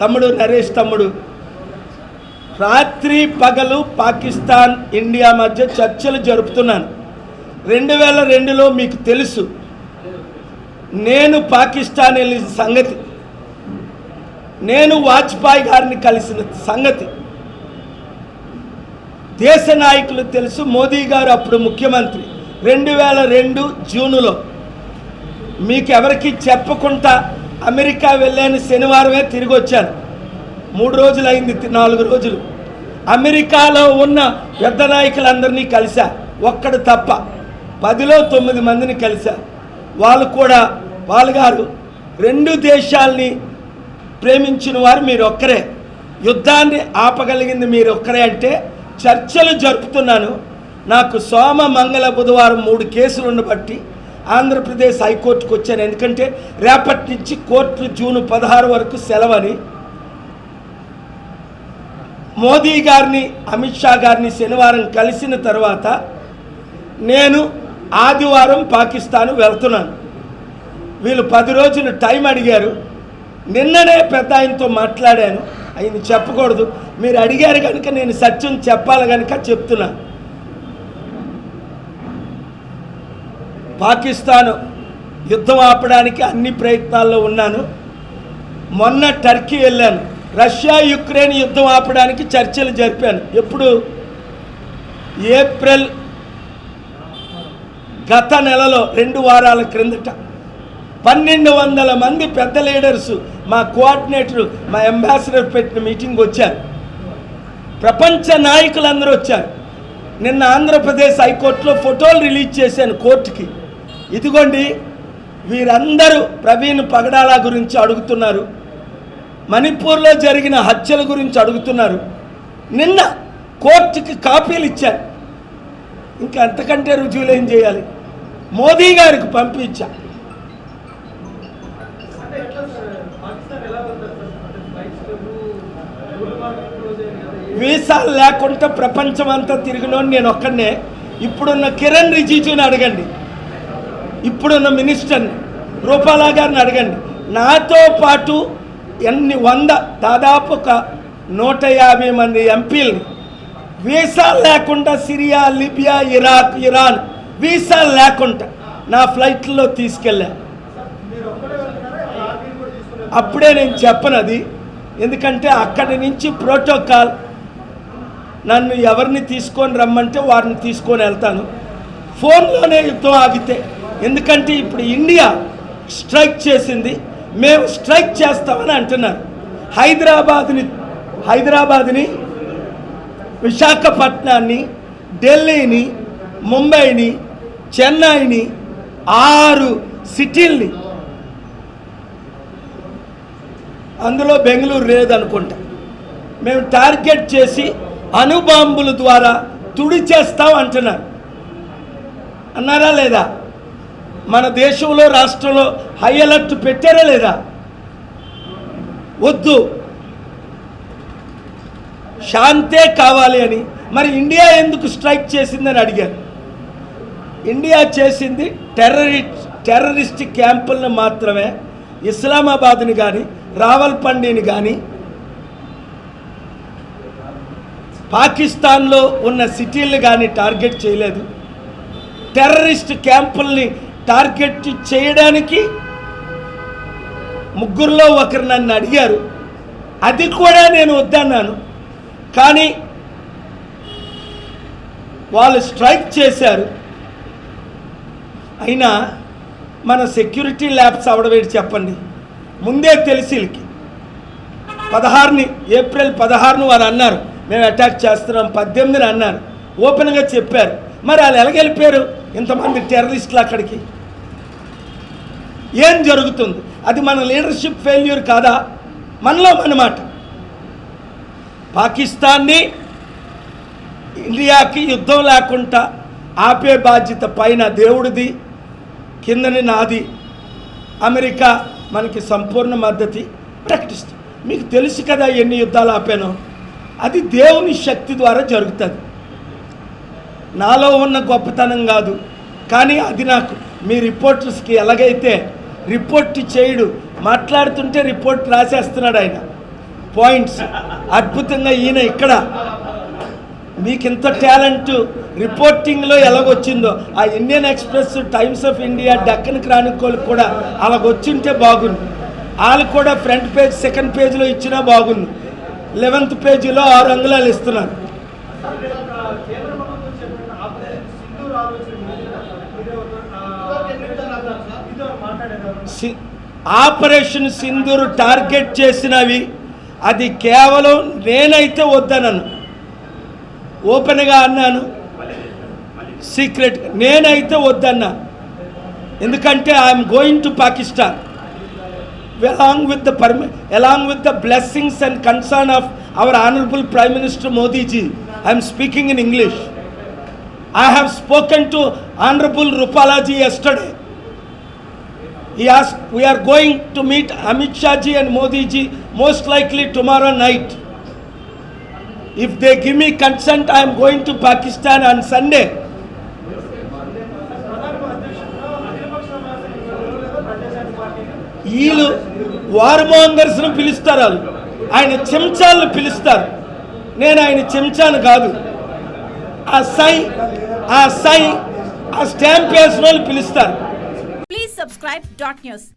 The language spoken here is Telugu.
తమ్ముడు నరేష్ తమ్ముడు. రాత్రి పగలు పాకిస్తాన్ ఇండియా మధ్య చర్చలు జరుపుతున్నాను. రెండు వేల రెండులో మీకు తెలుసు. నేను పాకిస్తాన్ వెళ్ళిన సంగతి. నేను వాజ్పేయి గారిని కలిసిన సంగతి. దేశ నాయకులు తెలుసు మోదీ గారు అప్పుడు ముఖ్యమంత్రి. రెండు వేల రెండు జూనులో. మీకు ఎవరికి చెప్పకుండా అమెరికా వెళ్ళాను శనివారమే తిరిగి వచ్చాను. మూడు రోజులు అయింది నాలుగు రోజులు. అమెరికాలో ఉన్న పెద్ద నాయకులందరినీ కలిశా. ఒక్కడు తప్ప పదిలో తొమ్మిది మందిని కలిశా. వాళ్ళు కూడా వాళ్ళు గారు రెండు దేశాల్ని ప్రేమించిన వారు మీరు ఒక్కరే యుద్ధాన్ని ఆపగలిగింది మీరు ఒక్కరే అంటే చర్చలు జరుపుతున్నాను. నాకు సోమ మంగళ బుధవారం మూడు కేసులను బట్టి ఆంధ్రప్రదేశ్ హైకోర్టుకు వచ్చాను. ఎందుకంటే రేపటి నుంచి కోర్టు జూన్ పదహారు వరకు సెలవని మోదీ గారిని అమిత్ షా గారిని శనివారం కలిసిన తర్వాత నేను ఆదివారం పాకిస్తాన్ వెళ్తున్నాను. వీళ్ళు పది రోజులు టైం అడిగారు. నిన్ననే పెద్ద ఆయనతో మాట్లాడాను. ఆయన చెప్పకూడదు. మీరు అడిగారు కనుక నేను సత్యం చెప్పాలి కనుక చెప్తున్నాను పాకిస్తాన్ యుద్ధం ఆపడానికి అన్ని ప్రయత్నాల్లో ఉన్నాను. మొన్న టర్కీ వెళ్ళాను. రష్యా యుక్రెయిన్ యుద్ధం ఆపడానికి చర్చలు జరిపాను. ఎప్పుడు? ఏప్రిల్ గత నెలలో రెండు వారాల క్రిందట. పన్నెండు వందల మంది పెద్ద లీడర్స్ మా కోఆర్డినేటర్ మా అంబాసిడర్ పెట్టిన మీటింగ్ వచ్చారు. ప్రపంచ నాయకులందరూ వచ్చారు. నిన్న ఆంధ్రప్రదేశ్ హైకోర్టులో ఫోటోలు రిలీజ్ చేశాను కోర్టుకి. ఇదిగోండి వీరందరూ ప్రవీణ్ పగడాల గురించి అడుగుతున్నారు. మణిపూర్లో జరిగిన హత్యల గురించి అడుగుతున్నారు. నిన్న కోర్టుకి కాపీలు ఇచ్చారు. ఇంకా అంతకంటే రుజువులు ఏం చేయాలి? మోదీ గారికి పంపించా. వీసాలు లేకుండా ప్రపంచం అంతా తిరిగినోని నేను ఒక్కడనే. ఇప్పుడున్న కిరణ్ రిజిజుని అడగండి. ఇప్పుడున్న మినిస్టర్ని రూపాలా గారిని అడగండి. నాతో పాటు ఎన్ని వంద దాదాపు ఒక నూట యాభై మంది ఎంపీలు వీసాలు లేకుండా సిరియా లిబియా ఇరాక్ ఇరాన్ వీసాలు లేకుండా నా ఫ్లైట్లో తీసుకెళ్ళా. అప్పుడే నేను చెప్పను అది ఎందుకంటే అక్కడి నుంచి ప్రోటోకాల్ నన్ను ఎవరిని తీసుకొని రమ్మంటే వారిని తీసుకొని వెళ్తాను. ఫోన్లోనే యుద్ధం ఆగితే ఎందుకంటే ఇప్పుడు ఇండియా స్ట్రైక్ చేసింది. మేము స్ట్రైక్ చేస్తామని అంటున్నారు. హైదరాబాద్ని హైదరాబాద్ని విశాఖపట్నాన్ని ఢిల్లీని ముంబైని చెన్నైని ఆరు సిటీల్ని. అందులో బెంగళూరు లేదనుకుంటా. మేము టార్గెట్ చేసి అణుబాంబుల ద్వారా తుడి చేస్తాం అంటున్నారు. అన్నారా లేదా? మన దేశంలో రాష్ట్రంలో హై అలర్ట్ పెట్టారా లేదా? వద్దు. శాంతే కావాలి అని. మరి ఇండియా ఎందుకు స్ట్రైక్ చేసిందని అడిగారు. ఇండియా చేసింది టెర్రరిస్ట్ టెర్రరిస్ట్ క్యాంపులను మాత్రమే. ఇస్లామాబాద్ని కానీ రావల్పండిని కానీ పాకిస్తాన్లో ఉన్న సిటీలను కానీ టార్గెట్ చేయలేదు. టెర్రరిస్ట్ క్యాంపుల్ని టార్గెట్ చేయడానికి ముగ్గురులో ఒకరు నన్ను అడిగారు. అది కూడా నేను వద్దన్నాను. కానీ వాళ్ళు స్ట్రైక్ చేశారు. అయినా మన సెక్యూరిటీ ల్యాబ్స్ అవడవేటి చెప్పండి. ముందే తెలిసి పదహారుని ఏప్రిల్ పదహారును వారు అన్నారు. మేము అటాక్ చేస్తున్నాం పద్దెనిమిదిని అన్నారు. ఓపెన్గా చెప్పారు. మరి వాళ్ళు ఎలాగెళ్ళిపోయారు ఇంతమంది టెర్రరిస్టులు అక్కడికి. ఏం జరుగుతుంది? అది మన లీడర్షిప్ ఫెయిల్యూర్ కాదా? మనలో మనమాట పాకిస్తాన్ని ఇండియాకి యుద్ధం లేకుండా ఆపే బాధ్యత పైన దేవుడిది కిందని నాది. అమెరికా మనకి సంపూర్ణ మద్దతు ప్రకటిస్తుంది. మీకు తెలుసు కదా ఎన్ని యుద్ధాలు ఆపానో? అది దేవుని శక్తి ద్వారా జరుగుతుంది. నాలో ఉన్న గొప్పతనం కాదు. కానీ అది నాకు మీ రిపోర్టర్స్కి ఎలాగైతే రిపోర్ట్ చేయడు. మాట్లాడుతుంటే రిపోర్ట్ రాసేస్తున్నాడు ఆయన. పాయింట్స్. అద్భుతంగా ఈయన ఇక్కడ. మీకు ఇంత టాలెంట్ రిపోర్టింగ్లో ఎలాగొచ్చిందో. ఆ Indian Express Times of India Deccan Chronicle కూడా అలాగొచ్చింటే బాగుంది వాళ్ళు కూడా ఫ్రంట్ పేజ్ సెకండ్ పేజ్లో ఇచ్చినా బాగుంది లెవెంత్ పేజీలో ఆరు అంగుళాలు ఇస్తున్నారు కేంద్ర ప్రభుత్వం చెప్పిన ఆపరేషన్ సింధూర్ ఆలోచన మీరే మీతో మాట్లాడేదారు సి- ఆపరేషన్ సింధూర్ టార్గెట్ చేసినవి. అది కేవలం నేనైతే వద్దనను. ఓపెన్గా అన్నాను. సీక్రెట్ నేనైతే వద్దన్నా. ఎందుకంటే I'm going to Pakistan. Along with the పర్మి along with the blessings and concern of our honourable prime minister Modiji. I'm speaking in English. I have spoken to honourable Rupalaji yesterday. He asked, we are going to meet Amit Shah ji and Modi ji most likely tomorrow night. If they give me consent, I am going to Pakistan on Sunday. ప్రధాన అధ్యక్షుడు అఖిలపక్ష సమావేశం ప్రజాశాంతి పార్టీ వీళ్ళు వార్మోంగర్స్ను పిలుస్తారు వాళ్ళు ఆయన చెంచాలను పిలుస్తారు నేను ఆయన చెంచాను కాదు ఆ సై ఆ సై ఆ స్టాంప్ వేసిన వాళ్ళు పిలుస్తారు Please subscribe dot news.